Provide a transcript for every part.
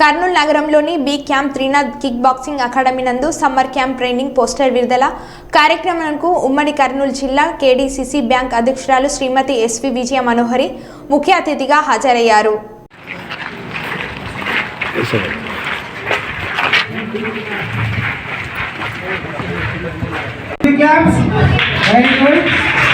కర్నూలు నగరంలోని B camp Trinath kick boxing academy నందు summer camp training poster విడుదల కార్యక్రమంకు ఉమ్మడి కర్నూలు జిల్లా కేడీసీసీ బ్యాంక్ అధ్యక్షురాలు శ్రీమతి ఎస్వి విజయ మనోహరి ముఖ్య అతిథిగా హాజరయ్యారు Big claps. Very good.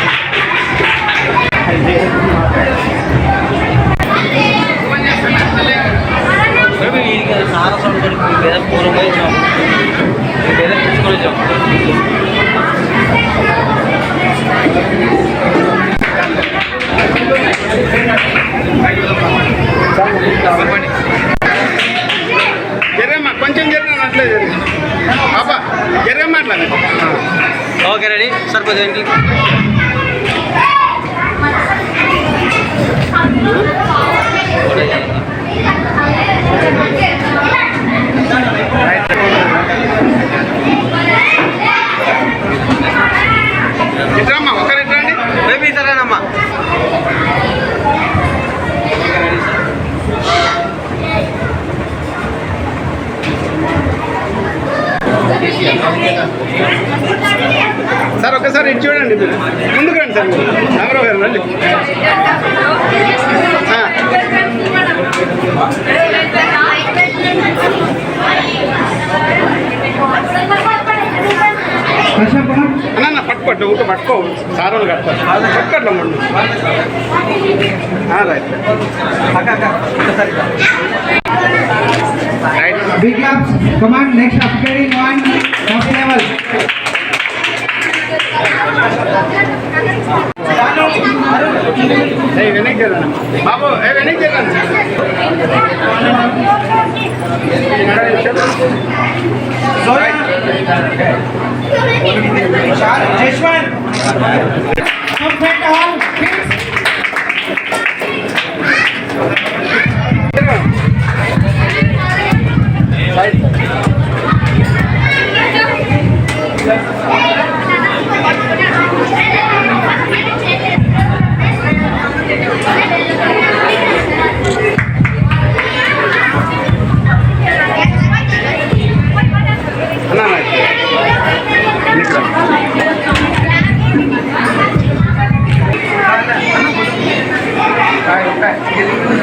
అట్లే పాపా జరగమ్మా అట్లా ఓకే రెడీ. సరిపోతుంది సార్ ఒకసారి ఇటు చూడండి. మీరు. ముందుకు రండి సార్. మీరు. రామారావు గారు రండి. అన్న పట్టు పట్టు ఊట పట్టుకో. సార్ వాళ్ళు కడతారు. పట్టుకట్ల ముందు అక్క అక్క right. Big claps. Come on, next upgrading one. Coffee level. Hey, Vinay Karan. Babu, hey, Vinay Karan. Sorry. Jeshwan.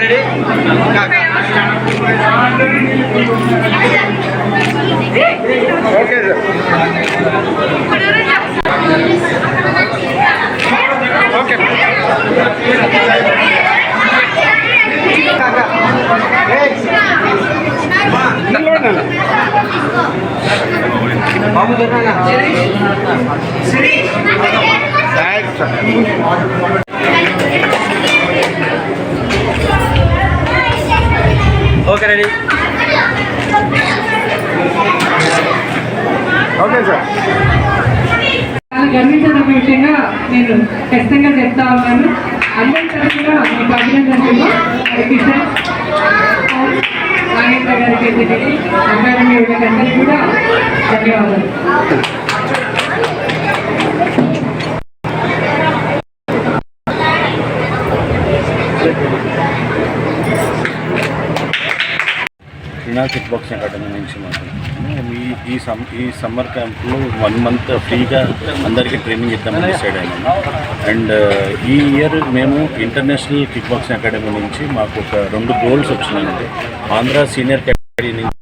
Baby కాదు రైట్ అమ్మాయి అమ్మ, వెనక్కి. వెనక్కి రావాలి okay ready okay sir okay నిలబడండి అన్న. బాబు దొరినా రైట్ రెడీ ఓకే సార్. గర్వించదగ్గ విషయంగా నేను ఖచ్చితంగా చెప్తా ఉన్నాను. అందరి తరఫున మీకు అభినందనలు. హరికిషన్ నాగేంద్ర గారికి అకాడమీ వాళ్ళకందరికీ కూడా వినా కిక్ బాక్సింగ్ అకాడమీ నుంచి మాట్లాడుతున్నాను ఈ ఈ సమ్ ఈ సమ్మర్ క్యాంప్లో వన్ మంత్ ఫ్రీగా అందరికీ ట్రైనింగ్ ఇద్దామని డిసైడ్ అయినాము. అండ్ uh, ఈ ఇయర్ మేము ఇంటర్నేషనల్ కిక్ బాక్సింగ్ అకాడమీ నుంచి మాకు ఒక రెండు గోల్స్ వచ్చినాయండి. ఆంధ్ర సీనియర్ కేటగిరీ నుంచి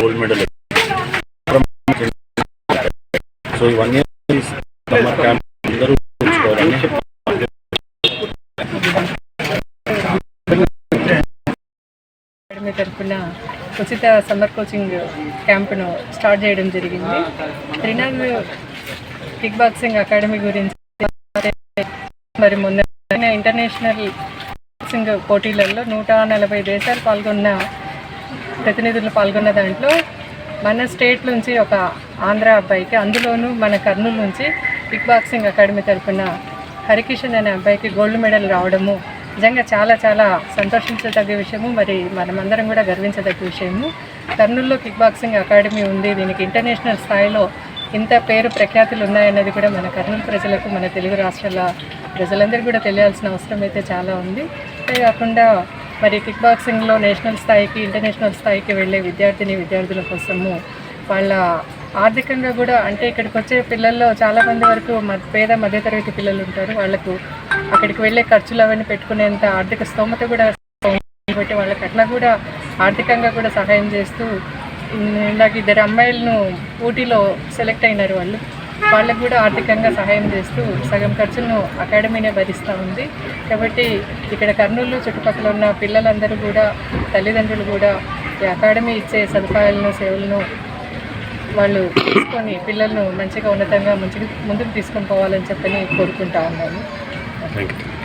గోల్డ్ మెడల్ సో ఈ వన్ ఇయర్ సమ్మర్ క్యాంప్ అందరూ తెచ్చుకోవాలని అకాడమీ తరఫున ఉచిత సమ్మర్ కోచింగ్ క్యాంప్ను స్టార్ట్ చేయడం జరిగింది. త్రినాథ్ కిక్ బాక్సింగ్ అకాడమీ గురించి మరి మొన్న ఇంటర్నేషనల్ బాక్సింగ్ పోటీలలో నూట నలభై దేశాలు పాల్గొన్న ప్రతినిధులు పాల్గొన్న దాంట్లో మన స్టేట్ నుంచి ఒక ఆంధ్ర అబ్బాయికి అందులోనూ మన కర్నూలు నుంచి కిక్ బాక్సింగ్ అకాడమీ తరఫున హరికిషన్ అనే అబ్బాయికి గోల్డ్ మెడల్ రావడము నిజంగా చాలా చాలా సంతోషించదగ్గ విషయము. మరి మనమందరం కూడా గర్వించదగ్గ విషయము. కర్నూలులో కిక్ బాక్సింగ్ అకాడమీ ఉంది. దీనికి ఇంటర్నేషనల్ స్థాయిలో ఇంత పేరు ప్రఖ్యాతులు ఉన్నాయన్నది కూడా మన కర్నూలు ప్రజలకు మన తెలుగు రాష్ట్రాల ప్రజలందరికీ కూడా తెలియాల్సిన అవసరం అయితే చాలా ఉంది. అంతేకాకుండా మరి కిక్ బాక్సింగ్లో నేషనల్ స్థాయికి ఇంటర్నేషనల్ స్థాయికి వెళ్ళే విద్యార్థిని విద్యార్థుల కోసము వాళ్ళ ఆర్థికంగా కూడా అంటే ఇక్కడికి వచ్చే పిల్లల్లో చాలామంది వరకు మ- పేద మధ్యతరగతి పిల్లలు ఉంటారు. వాళ్ళకు అక్కడికి వెళ్ళే ఖర్చులు అవన్నీ పెట్టుకునేంత ఆర్థిక స్తోమత కూడా కాబట్టి వాళ్ళకి అట్లా కూడా ఆర్థికంగా కూడా సహాయం చేస్తూ ఉమ్, ఇందాక ఇద్దరు అమ్మాయిలను ఊటీలో సెలెక్ట్ అయినారు వాళ్ళు. వాళ్ళకు కూడా ఆర్థికంగా సహాయం చేస్తూ సగం ఖర్చులను అకాడమీనే భరిస్తూ ఉంది. కాబట్టి ఇక్కడ కర్నూలు చుట్టుపక్కల ఉన్న పిల్లలందరూ కూడా తల్లిదండ్రులు కూడా ఈ అకాడమీ ఇచ్చే సదుపాయాలను సేవలను వాళ్ళు తీసుకొని పిల్లలను మంచిగా ఉన్నతంగా మంచిగా ముందుకు తీసుకొని పోవాలని చెప్పని కోరుకుంటా ఉన్నాను. Thank you.